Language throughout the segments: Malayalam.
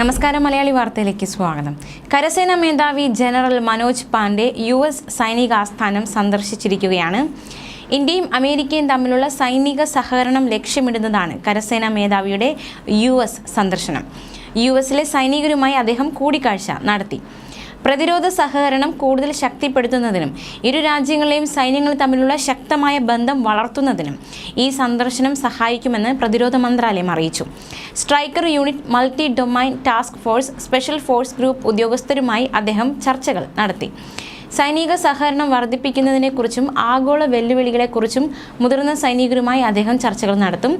നമസ്കാരം മലയാളി വാർത്തയിലേക്ക് സ്വാഗതം. കരസേനാ മേധാവി general Manoj Pandey U S സൈനിക ആസ്ഥാനം സന്ദർശിച്ചിരിക്കുകയാണ്. ഇന്ത്യയും അമേരിക്കയും തമ്മിലുള്ള സൈനിക സഹകരണം ലക്ഷ്യമിടുന്നതാണ് കരസേനാ മേധാവിയുടെ യു സന്ദർശനം. യു എസിലെ സൈനികരുമായി അദ്ദേഹം കൂടിക്കാഴ്ച നടത്തി. പ്രതിരോധ സഹകരണം കൂടുതൽ ശക്തിപ്പെടുത്തുന്നതിനും ഇരു രാജ്യങ്ങളെയും സൈന്യങ്ങൾ തമ്മിലുള്ള ശക്തമായ ബന്ധം വളർത്തുന്നതിനും ഈ സന്ദർശനം സഹായിക്കുമെന്ന് പ്രതിരോധ മന്ത്രാലയം അറിയിച്ചു. Striker unit multi domain task force special force group ഉദ്യോഗസ്ഥരുമായി അദ്ദേഹം ചർച്ചകൾ നടത്തി. സൈനിക സഹകരണം വർദ്ധിപ്പിക്കുന്നതിനെക്കുറിച്ചും ആഗോള വെല്ലുവിളികളെക്കുറിച്ചും മുതിർന്ന സൈനികരുമായി അദ്ദേഹം ചർച്ചകൾ നടത്തും.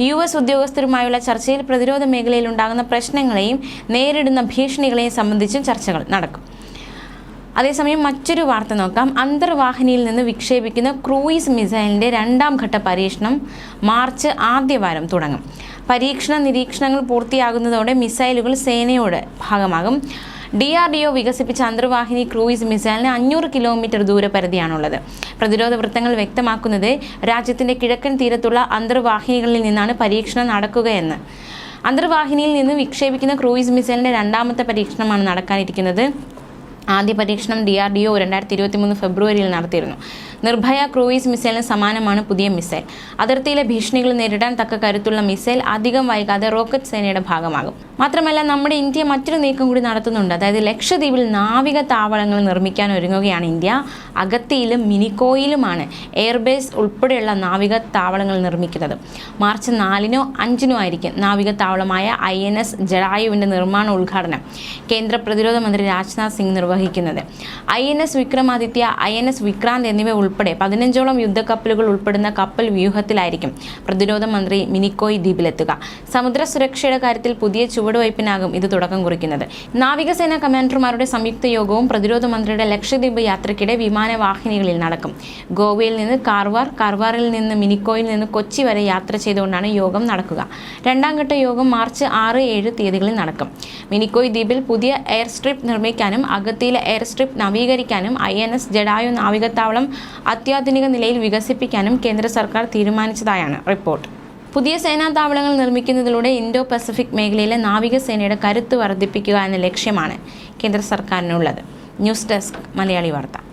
യു എസ് ഉദ്യോഗസ്ഥരുമായുള്ള ചർച്ചയിൽ പ്രതിരോധ മേഖലയിൽ ഉണ്ടാകുന്ന പ്രശ്നങ്ങളെയും നേരിടുന്ന ഭീഷണികളെയും സംബന്ധിച്ചും ചർച്ചകൾ നടക്കും. അതേസമയം മറ്റൊരു വാർത്ത നോക്കാം. അന്തർവാഹിനിയിൽ നിന്ന് വിക്ഷേപിക്കുന്ന ക്രൂയിസ് മിസൈലിന്റെ രണ്ടാം ഘട്ട പരീക്ഷണം മാർച്ച് ആദ്യവാരം തുടങ്ങും. പരീക്ഷണ നിരീക്ഷണങ്ങൾ പൂർത്തിയാകുന്നതോടെ മിസൈലുകൾ സേനയോട് ഭാഗമാകും. ഡി ആർ ഡി ഒ വികസിപ്പിച്ച അന്തർവാഹിനി ക്രൂയിസ് മിസൈലിന് അഞ്ഞൂറ് കിലോമീറ്റർ ദൂരപരിധിയാണുള്ളത്. പ്രതിരോധ വൃത്തങ്ങൾ വ്യക്തമാക്കുന്നത് രാജ്യത്തിന്റെ കിഴക്കൻ തീരത്തുള്ള അന്തർവാഹിനികളിൽ നിന്നാണ് പരീക്ഷണം നടക്കുകയെന്ന്. അന്തർവാഹിനിയിൽ നിന്ന് വിക്ഷേപിക്കുന്ന ക്രൂയിസ് മിസൈലിന്റെ രണ്ടാമത്തെ പരീക്ഷണമാണ് നടക്കാനിരിക്കുന്നത്. ആദ്യ പരീക്ഷണം ഡി ആർ ഡി ഒ രണ്ടായിരത്തി ഇരുപത്തി മൂന്ന് ഫെബ്രുവരിയിൽ നടത്തിയിരുന്നു. നിർഭയ ക്രൂയിസ് മിസൈലിന് സമാനമാണ് പുതിയ മിസൈൽ. അതിർത്തിയിലെ ഭീഷണികൾ നേരിടാൻ തക്ക കരുത്തുള്ള മിസൈൽ അധികം വൈകാതെ റോക്കറ്റ് സേനയുടെ ഭാഗമാകും. മാത്രമല്ല നമ്മുടെ ഇന്ത്യ മറ്റൊരു നീക്കം കൂടി നടത്തുന്നുണ്ട്. അതായത് ലക്ഷദ്വീപിൽ നാവിക താവളങ്ങൾ നിർമ്മിക്കാൻ ഒരുങ്ങുകയാണ് ഇന്ത്യ. അഗത്തിയിലും മിനിക്കോയിലുമാണ് എയർബേസ് ഉൾപ്പെടെയുള്ള നാവിക താവളങ്ങൾ നിർമ്മിക്കുന്നത്. മാർച്ച് നാലിനോ അഞ്ചിനോ ആയിരിക്കും നാവിക താവളമായ ഐ എൻ എസ് ജഡായുവിന്റെ നിർമ്മാണ ഉദ്ഘാടനം. കേന്ദ്ര പ്രതിരോധ മന്ത്രി രാജ്നാഥ് സിംഗ് നിർവഹിക്കുന്നത്. I N S Vikramaditya I N S Vikrant എന്നിവ ഉൾപ്പെടെ പതിനഞ്ചോളം യുദ്ധക്കപ്പലുകൾ ഉൾപ്പെടുന്ന കപ്പൽ വ്യൂഹത്തിലായിരിക്കും പ്രതിരോധ മന്ത്രി മിനിക്കോയ് ദ്വീപിലെത്തുക. സമുദ്ര സുരക്ഷയുടെ കാര്യത്തിൽ പുതിയ ചുവടുവയ്പ്പിനാകും ഇത് തുടക്കം കുറിക്കുന്നത്. നാവികസേന കമാൻഡർമാരുടെ സംയുക്ത യോഗവും പ്രതിരോധ മന്ത്രിയുടെ ലക്ഷദ്വീപ് യാത്രയ്ക്കിടെ വിമാനവാഹിനികളിൽ നടക്കും. ഗോവയിൽ നിന്ന് കാർവാർ കാർവാറിൽ നിന്ന് മിനിക്കോയിൽ നിന്ന് കൊച്ചി വരെ യാത്ര ചെയ്തുകൊണ്ടാണ് യോഗം നടക്കുക. രണ്ടാം ഘട്ട യോഗം മാർച്ച് ആറ് ഏഴ് തീയതികളിൽ നടക്കും. മിനിക്കോയ് ദ്വീപിൽ പുതിയ എയർ സ്ട്രിപ്പ് നിർമ്മിക്കാനും അഗത്തിയിലെ എയർ സ്ട്രിപ്പ് നവീകരിക്കാനും ഐ എൻ എസ് ജഡായു നാവികത്താവളം അത്യാധുനിക നിലയിൽ വികസിപ്പിക്കാനും കേന്ദ്ര സർക്കാർ തീരുമാനിച്ചതായാണ് റിപ്പോർട്ട്. പുതിയ സേനാ താവളങ്ങൾ നിർമ്മിക്കുന്നതിലൂടെ ഇൻഡോ പസഫിക് മേഖലയിലെ നാവികസേനയുടെ കരുത്ത് വർദ്ധിപ്പിക്കുക എന്ന ലക്ഷ്യമാണ് കേന്ദ്ര സർക്കാരിനുള്ളത്. ന്യൂസ് ഡെസ്ക് മലയാളി വാർത്ത.